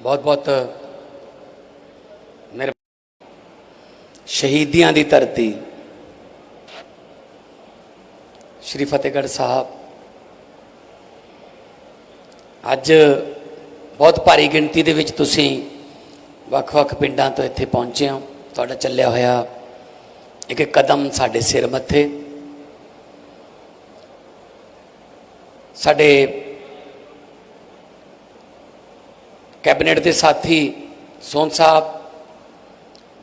ਬਹੁਤ ਬਹੁਤ ਮੇਰੇ ਸ਼ਹੀਦੀਆਂ ਦੀ ਧਰਤੀ ਸ਼੍ਰੀ ਫਤਿਹਗੜ੍ਹ ਸਾਹਿਬ। ਅੱਜ ਬਹੁਤ ਭਾਰੀ ਗਿਣਤੀ ਦੇ ਵਿੱਚ ਤੁਸੀਂ ਵੱਖ-ਵੱਖ ਪਿੰਡਾਂ ਤੋਂ ਇੱਥੇ ਪਹੁੰਚੇ ਹੋ। ਤੁਹਾਡਾ ਚੱਲਿਆ ਹੋਇਆ ਇੱਕ ਇੱਕ ਕਦਮ ਸਾਡੇ ਸਿਰ ਮੱਥੇ। ਸਾਡੇ ਕੈਬਨਿਟ ਦੇ ਸਾਥੀ ਸੋਨ ਸਾਹਿਬ,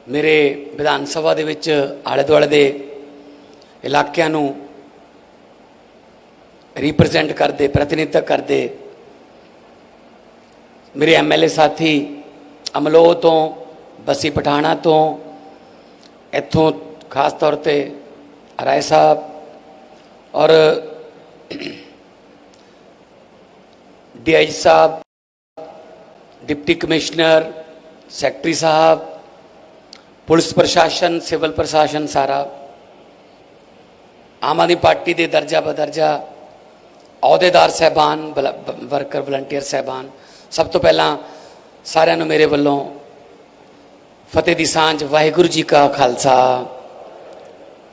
ਮੇਰੇ ਵਿਧਾਨ ਸਭਾ ਦੇ ਵਿੱਚ ਆਲੇ ਦੁਆਲੇ ਦੇ ਇਲਾਕਿਆਂ ਨੂੰ ਰਿਪਰੈਜ਼ੈਂਟ ਕਰਦੇ, ਪ੍ਰਤੀਨਿਧਤਾ ਕਰਦੇ, ਮੇਰੇ ਐਮਐਲਏ ਸਾਥੀ ਅਮਲੋ ਤੋਂ, ਬਸੀ ਪਠਾਣਾ ਤੋਂ, ਇੱਥੋਂ ਖਾਸ ਤੌਰ ਤੇ ਰਾਏ ਸਾਹਿਬ ਔਰ DI Sahib deputy commissioner secretary Sahib police ਪ੍ਰਸ਼ਾਸਨ ਸਿਵਲ ਪ੍ਰਸ਼ਾਸਨ ਸਾਰਾ ਆਮ ਆਦਮੀ ਪਾਰਟੀ ਦੇ ਦਰਜਾ ਬਦਰਜਾ, ਅਹੁਦੇਦਾਰ ਸਹਿਬਾਨ ਵਰਕਰ, ਵਲੰਟੀਅਰ ਸਹਿਬਾਨ, ਸਭ ਤੋਂ ਪਹਿਲਾਂ ਸਾਰਿਆਂ ਨੂੰ ਮੇਰੇ ਵੱਲੋਂ ਫਤਿਹ ਦੀ ਸਾਂਝ, ਵਾਹਿਗੁਰੂ ਜੀ ਕਾ ਖਾਲਸਾ,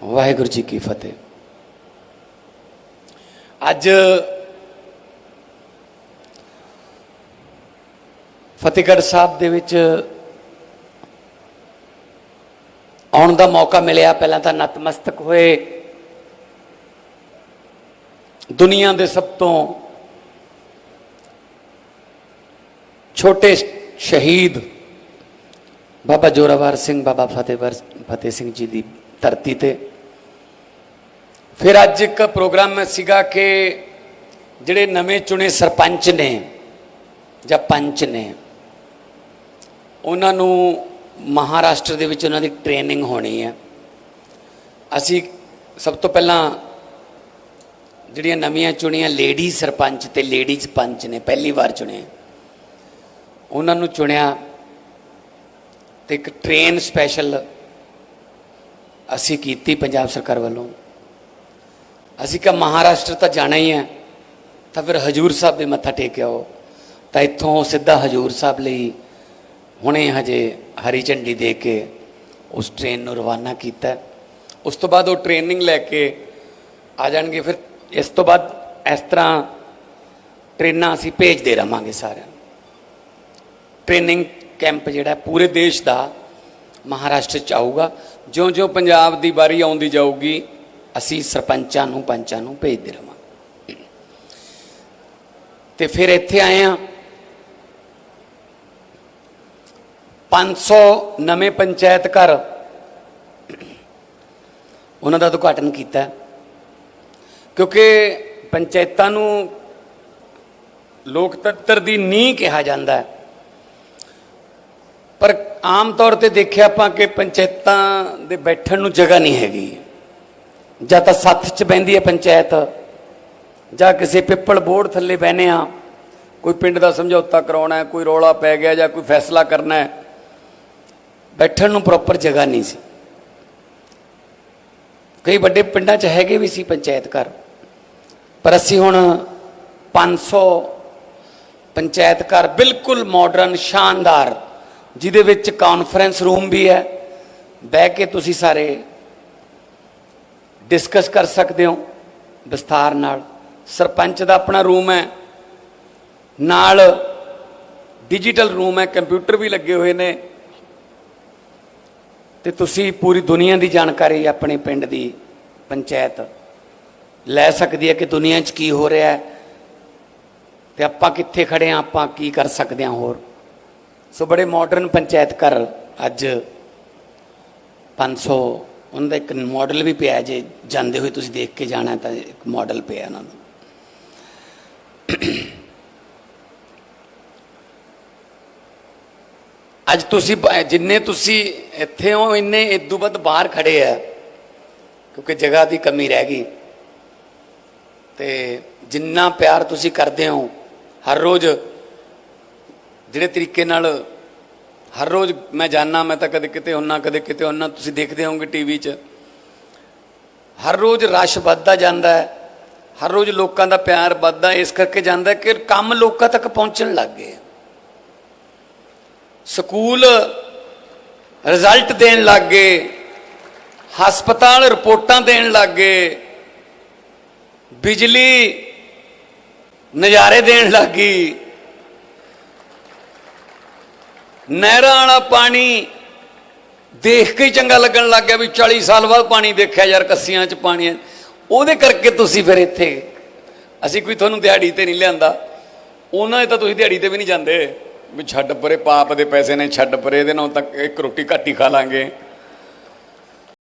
ਵਾਹਿਗੁਰੂ ਜੀ ਕੀ ਫਤਿਹ। ਅੱਜ ਫਤਿਹਗੜ੍ਹ ਸਾਹਿਬ ਦੇ ਵਿੱਚ ਆਉਣ ਦਾ ਮੌਕਾ ਮਿਲਿਆ। ਪਹਿਲਾਂ ਤਾਂ ਨਤਮਸਤਕ ਹੋਏ। ਦੁਨੀਆ ਦੇ ਸਭ ਤੋਂ ਛੋਟੇ ਸ਼ਹੀਦ ਬਾਬਾ ਜੋਰਾਵਰ ਸਿੰਘ, ਬਾਬਾ ਫਤਿਹਵਰ ਫਤਿਹ ਸਿੰਘ ਜੀ ਦੀ ਧਰਤੀ ਤੇ। ਫਿਰ ਅੱਜ ਇੱਕ ਪ੍ਰੋਗਰਾਮ ਸੀਗਾ ਕਿ ਜਿਹੜੇ ਨਵੇਂ ਚੁਣੇ ਸਰਪੰਚ ਨੇ ਜਾਂ ਪੰਚ ਨੇ ਉਹਨਾਂ ਨੂੰ ਮਹਾਰਾਸ਼ਟਰ ਦੇ ਵਿੱਚ ਉਹਨਾਂ ਦੀ ਟ੍ਰੇਨਿੰਗ ਹੋਣੀ ਹੈ। ਅਸੀਂ ਸਭ ਤੋਂ ਪਹਿਲਾਂ ਜਿਹੜੀਆਂ ਨਵੀਆਂ ਚੁਣੀਆਂ ਲੇਡੀ ਸਰਪੰਚ ਤੇ ਲੇਡੀਜ਼ ਪੰਚ ਨੇ, ਪਹਿਲੀ ਵਾਰ ਚੁਣੇ ਉਹਨਾਂ ਨੂੰ ਚੁਣਿਆ ਤੇ ਇੱਕ ਟ੍ਰੇਨ ਸਪੈਸ਼ਲ ਅਸੀਂ ਕੀਤੀ ਪੰਜਾਬ ਸਰਕਾਰ ਵੱਲੋਂ। ਅਸੀਂ ਕਿ ਮਹਾਰਾਸ਼ਟਰ ਤਾਂ ਜਾਣਾ ਹੀ ਹੈ, ਤਾਂ ਫਿਰ ਹਜੂਰ ਸਾਹਿਬ ਦੇ ਮੱਥਾ ਟੇਕਿਆ ਟੇਕਿਓ ਤਾਂ ਇੱਥੋਂ ਸਿੱਧਾ ਹਜੂਰ ਸਾਹਿਬ ਲਈ ਹੁਣੇ ਹਜੇ ਹਰੀ ਝੰਡੀ ਦੇ ਕੇ ਉਸ ਟ੍ਰੇਨ ਨੂੰ ਰਵਾਨਾ ਕੀਤਾ। ਉਸ ਤੋਂ ਬਾਅਦ ਉਹ ਟ੍ਰੇਨਿੰਗ ਲੈ ਕੇ ਆ ਜਾਣਗੇ। ਫਿਰ ਇਸ ਤੋਂ ਬਾਅਦ ਇਸ ਤਰ੍ਹਾਂ ਟ੍ਰੇਨਾਂ ਅਸੀਂ ਭੇਜਦੇ ਰਵਾਂਗੇ ਸਾਰਿਆਂ ਨੂੰ। ਟ੍ਰੇਨਿੰਗ ਕੈਂਪ ਜਿਹੜਾ ਪੂਰੇ ਦੇਸ਼ ਦਾ ਮਹਾਰਾਸ਼ਟਰ ਚ ਆਊਗਾ। ਜਿਉਂ-ਜਿਉਂ ਪੰਜਾਬ ਦੀ ਵਾਰੀ ਆਉਂਦੀ ਜਾਊਗੀ, ਅਸੀਂ ਸਰਪੰਚਾਂ ਨੂੰ, ਪੰਚਾਂ ਨੂੰ ਭੇਜਦੇ ਰਵਾਂਗੇ। ਤੇ ਫਿਰ ਇੱਥੇ ਆਏ ਆ। 500 ਨਵੇਂ ਪੰਚਾਇਤ ਘਰ। ਉਹਨਾਂ ਦਾ ਉਦਘਾਟਨ ਕੀਤਾ ਕਿਉਂਕਿ ਪੰਚਾਇਤਾਂ ਨੂੰ ਲੋਕਤੰਤਰ ਦੀ ਨੀਂਹ ਕਿਹਾ ਜਾਂਦਾ ਹੈ। ਪਰ ਆਮ ਤੌਰ ਤੇ ਦੇਖਿਆ ਆਪਾਂ ਕਿ ਪੰਚਾਇਤਾਂ ਦੇ ਬੈਠਣ ਨੂੰ ਜਗ੍ਹਾ ਨਹੀਂ ਹੈਗੀ। ਜਾਂ ਤਾਂ ਸੱਥ 'ਚ ਬੈੰਦੀ ਹੈ ਪੰਚਾਇਤ, ਜਾਂ ਕਿਸੇ ਪਿੱਪਲ ਬੋਰਡ ਥੱਲੇ ਬਹਿਨੇ ਆ ਕੋਈ ਪਿੰਡ ਦਾ ਸਮਝੌਤਾ ਕਰਾਉਣਾ ਹੈ, ਕੋਈ ਰੌਲਾ ਪੈ ਗਿਆ ਜਾਂ ਕੋਈ ਫੈਸਲਾ ਕਰਨਾ ਹੈ। ਬੈਠਣ ਨੂੰ ਪ੍ਰੋਪਰ ਜਗ੍ਹਾ ਨਹੀਂ ਸੀ। ਕਈ ਵੱਡੇ ਪਿੰਡਾਂ 'ਚ ਹੈਗੇ ਵੀ ਸੀ ਪੰਚਾਇਤ ਘਰ। ਪਰ ਅਸੀਂ ਹੁਣ 500 ਪੰਚਾਇਤ ਘਰ ਬਿਲਕੁਲ ਮਾਡਰਨ ਸ਼ਾਨਦਾਰ, ਜਿਹਦੇ ਵਿੱਚ ਕਾਨਫਰੰਸ ਰੂਮ ਵੀ ਹੈ। ਬਹਿ ਕੇ ਤੁਸੀਂ ਸਾਰੇ ਡਿਸਕਸ ਕਰ ਸਕਦੇ ਹੋ ਵਿਸਥਾਰ ਨਾਲ। ਸਰਪੰਚ ਦਾ ਆਪਣਾ ਰੂਮ ਹੈ। ਨਾਲ ਡਿਜੀਟਲ ਰੂਮ ਹੈ। ਕੰਪਿਊਟਰ ਵੀ ਲੱਗੇ ਹੋਏ ਨੇ। ਤੇ ਤੁਸੀਂ ਪੂਰੀ ਦੁਨੀਆ ਦੀ ਜਾਣਕਾਰੀ ਆਪਣੇ ਪਿੰਡ ਦੀ ਪੰਚਾਇਤ ਲੈ ਸਕਦੀ ਹੈ ਕਿ ਦੁਨੀਆ 'ਚ ਕੀ ਹੋ ਰਿਹਾ ਹੈ ਤੇ ਆਪਾਂ ਕਿੱਥੇ ਖੜੇ ਆ ਆਪਾਂ ਕੀ ਕਰ ਸਕਦੇ ਹਾਂ ਹੋਰ। ਸੋ ਬੜੇ ਮਾਡਰਨ ਪੰਚਾਇਤ ਘਰ ਅੱਜ 500 ਉਹਨਾਂ ਦਾ ਇੱਕ ਮਾਡਲ ਵੀ ਪਿਆ ਜੇ ਜਾਂਦੇ ਹੋਏ ਤੁਸੀਂ ਦੇਖ ਕੇ ਜਾਣਾ ਤਾਂ ਇੱਕ ਮਾਡਲ ਪਿਆ ਉਹਨਾਂ ਨੂੰ। ਅੱਜ ਤੁਸੀਂ ਜਿੰਨੇ ਤੁਸੀਂ ਇੱਥੇ ਹੋ, ਇੰਨੇ ਇਦੋਂ ਵੱਧ ਬਾਹਰ ਖੜੇ ਆ, ਕਿਉਂਕਿ ਜਗ੍ਹਾ ਦੀ ਕਮੀ ਰਹਿ ਗਈ। ਤੇ ਜਿੰਨਾ ਪਿਆਰ ਤੁਸੀਂ ਕਰਦੇ ਹੋ, ਹਰ ਰੋਜ਼, ਜਿਹੜੇ ਤਰੀਕੇ ਨਾਲ ਹਰ ਰੋਜ਼ ਮੈਂ ਜਾਣਾ ਮੈਂ ਤਾਂ ਕਦੇ ਕਿਤੇ ਹੁੰਨਾ, ਕਦੇ ਕਿਤੇ ਹੁੰਨਾ, ਤੁਸੀਂ ਦੇਖਦੇ ਹੋਵੋਗੇ ਟੀਵੀ 'ਚ। ਹਰ ਰੋਜ਼ ਰਸ਼ ਵੱਧਦਾ ਜਾਂਦਾ ਹੈ, ਹਰ ਰੋਜ਼ ਲੋਕਾਂ ਦਾ ਪਿਆਰ ਵੱਧਦਾ ਇਸ ਕਰਕੇ ਜਾਂਦਾ ਕਿ ਕੰਮ ਲੋਕਾਂ ਤੱਕ ਪਹੁੰਚਣ ਲੱਗ ਗਏ ਸਕੂਲ ਰਿਜ਼ਲਟ ਦੇਣ ਲੱਗ ਗਏ, ਹਸਪਤਾਲ ਰਿਪੋਰਟਾਂ ਦੇਣ ਲੱਗ ਗਏ, ਬਿਜਲੀ ਨਜ਼ਾਰੇ ਦੇਣ ਲੱਗ ਗਈ, ਨਹਿਰਾਂ ਵਾਲਾ ਪਾਣੀ ਦੇਖ ਕੇ ਹੀ ਚੰਗਾ ਲੱਗਣ ਲੱਗ ਗਿਆ ਵੀ 40 ਸਾਲ ਬਾਅਦ ਪਾਣੀ ਦੇਖਿਆ ਯਾਰ ਕੱਸੀਆਂ 'ਚ ਪਾਣੀ ਹੈ। ਉਹਦੇ ਕਰਕੇ ਤੁਸੀਂ ਫਿਰ ਇੱਥੇ ਅਸੀਂ ਕੋਈ ਤੁਹਾਨੂੰ ਦਿਹਾੜੀ ਤੇ ਨਹੀਂ ਲਿਆਂਦਾ। ਉਹਨਾਂ ਦੇ ਤਾਂ ਤੁਸੀਂ ਦਿਹਾੜੀ ਤੇ ਵੀ ਨਹੀਂ ਜਾਂਦੇ। ਵੀ ਛੱਡ ਪਰੇ, ਪਾਪ ਦੇ ਪੈਸੇ ਨੇ ਛੱਡ ਪਰੇ, ਇਹਦੇ ਨਾਲ ਤਾਂ ਇੱਕ ਰੋਟੀ ਘੱਟ ਹੀ ਖਾ ਲਾਂਗੇ।